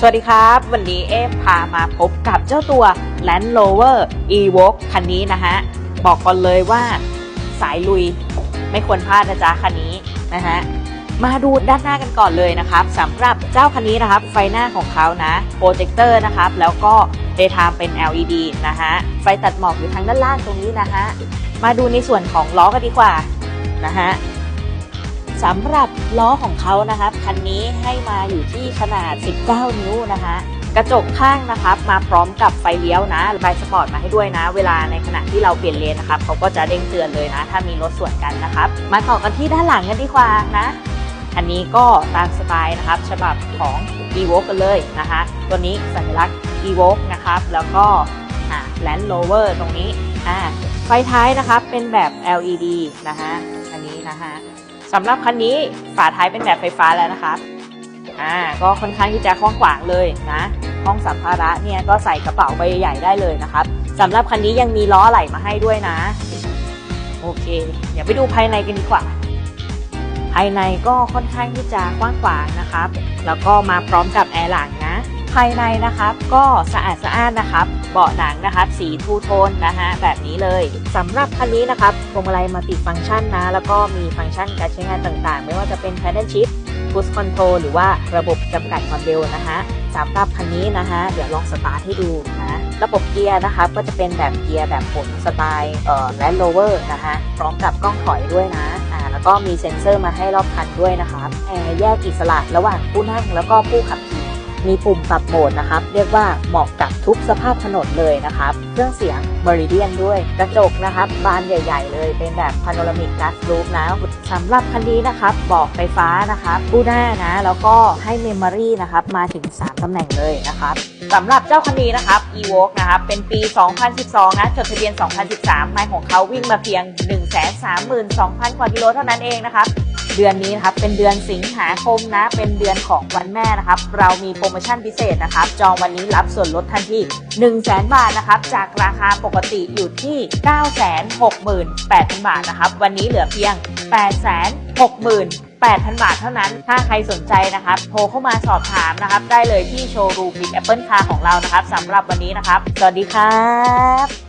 สวัสดีครับ วันนี้เอฟพามาพบกับเจ้าตัว Land Rover Evoque คันนี้นะฮะ บอกก่อนเลยว่าสายลุยไม่ควรพลาดนะจ๊ะคันนี้นะฮะ มาดูด้านหน้ากันก่อนเลยนะครับสำหรับเจ้าคันนี้นะครับ ไฟหน้าของเขานะโปรเจคเตอร์นะครับ แล้วก็ daytime เป็น LED นะฮะ ไฟตัดหมอกอยู่ทางด้านล่างตรงนี้นะฮะ มาดูในส่วนของล้อกันดีกว่านะฮะ สำหรับล้อของเขานะครับคันนี้ให้มาอยู่ที่ขนาด 19 นิ้วนะคะกระจกข้างนะครับมาพร้อมกับไฟเลี้ยวนะไฟสปอร์ตมาให้ด้วยนะ เวลาในขณะที่เราเปลี่ยนเลนนะครับเขาก็จะเด้งเตือนเลยนะ ถ้ามีรถสวนกันนะครับ มาต่อกันที่ด้านหลังกันดีกว่านะ อันนี้ก็ตามสไตล์นะครับ ฉบับของ e v o กันเลยนะคะ ตัวนี้สัญลักษณ์ e v o นะครับแล้วก็อ่า Land Rover ตรงนี้ อ่าไฟท้ายนะครับเป็นแบบ LED นะคะอันนี้นะคะสำหรับคันนี้ฝาท้ายเป็นแบบไฟฟ้าแล้วนะครับอ่าก็ค่อนข้างที่จะกว้างขวางเลยนะห้องสัมภาระเนี่ยก็ใส่กระเป๋าใบใหญ่ได้เลยนะครับสำหรับคันนี้ยังมีล้อไหลมาให้ด้วยนะ โอเค เดี๋ยวไปดูภายในกันดีกว่า ภายในก็ค่อนข้างที่จะกว้างขวางนะครับ แล้วก็มาพร้อมกับแอร์หลังายในนะครับ ก็สะอาดสะอ้านนะครับ เบาะหนังนะครับ สีทูโทนนะฮะแบบนี้เลยสำหรับคันนี้นะครับพวงมาลัยมัลติฟังก์ชันนะ แล้วก็มีฟังก์ชันการใช้งานต่างๆ ไม่ว่าจะเป็น Paddle Shift Cruise Control หรือว่าระบบจำกัดความเร็วนะฮะสำหรับคันนี้นะฮะเดี๋ยวลองสตาร์ทให้ดูนะระบบเกียร์นะครับก็จะเป็นแบบเกียร์แบบผลสไตล์เอ่อ Land Rover นะฮะพร้อมกับกล้องถอยด้วยนะอ่าแล้วก็มีเซ็นเซอร์มาให้รอบคันด้วยนะครับแอร์แยกอิสระระหว่างผู้นั่งแล้วก็ผู้ขับขี่ มีปุ่มปรับโหมดนะครับ เรียกว่าเหมาะกับทุกสภาพถนนเลยนะครับ เครื่องเสียง Meridian ด้วย กระจกนะครับ บานใหญ่ ๆ เลยเป็นแบบ Panoramic Glass Roof นะสำหรับคันนี้นะครับบอกไฟฟ้านะครับบูหน้านะ แล้วก็ให้ Memory นะครับ มาถึง 3 ตำแหน่งเลยนะครับสำหรับเจ้าคันนี้นะครับ Evoque นะครับ เป็นปี 2012 นะ จดทะเบียน 2013ไมล์ของเขาวิ่งมาเพียง 132,000 กว่ากิโลเท่านั้นเองนะครับ เดือนนี้นะครับเป็นเดือนสิงหาคมนะ เป็นเดือนของวันแม่นะครับ เรามีโปรโมชั่นพิเศษนะครับ จองวันนี้รับส่วนลดทันที1 0 0 0 0แบาทนะครับ จากราคาปกติอยู่ที่ 968,000 บาทนะครับ วันนี้เหลือเพียง 868,000 บาทเท่านั้น ถ้าใครสนใจนะครับ โทรเข้ามาสอบถามนะครับ ได้เลยที่โชว์รูมบิ๊กแอปเปิลคาของเรานะครับสำหรับวันนี้นะครับ สวัสดีครับ